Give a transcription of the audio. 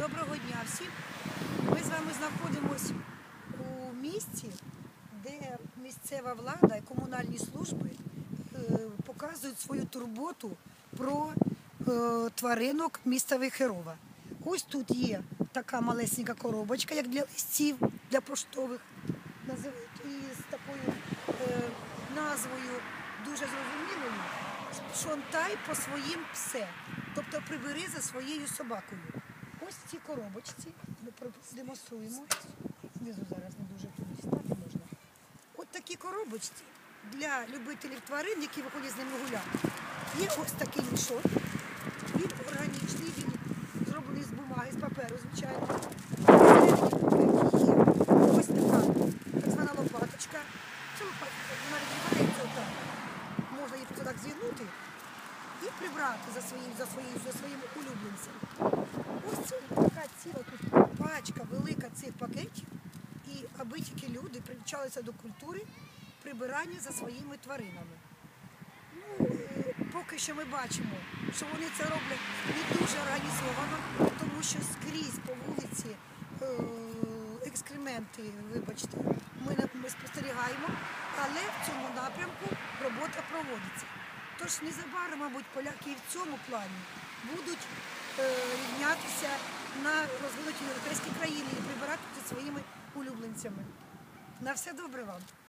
Доброго дня всім. Ми з вами знаходимося у місті, де місцева влада і комунальні служби е, показують свою турботу про е, тваринок міста Вихерова. Ось тут є така малесенька коробочка, як для листів, для поштових, і з такою е, назвою дуже зрозумілою. Шонтай по своїм псе. Тобто прибери за своєю собакою. Ось в цій коробочці ми продемонструємо. Знизу зараз не дуже тут дістати можна. От такі коробочці для любителів тварин, які виходять з ними гуляти. Є ось такий мішок. Він органічний, він зроблений з бумаги, з паперу, звичайно. Ось така так звана лопаточка. Це лопаточка, вона відривається отак. Можна її так зігнути і прибрати за своїм, за своїм, за своїм улюбленцем. Така ціла тут пачка велика цих пакетів, і аби тільки люди привчалися до культури прибирання за своїми тваринами. Ну, е, поки що ми бачимо, що вони це роблять не дуже організовано, тому що скрізь по вулиці е, екскременти, вибачте, ми, ми спостерігаємо, але в цьому напрямку робота проводиться. Тож незабаром, мабуть, поляки і в цьому плані будуть рівнятися на розвинуті європейські країни і прибирати своїми улюбленцями. На все добре вам.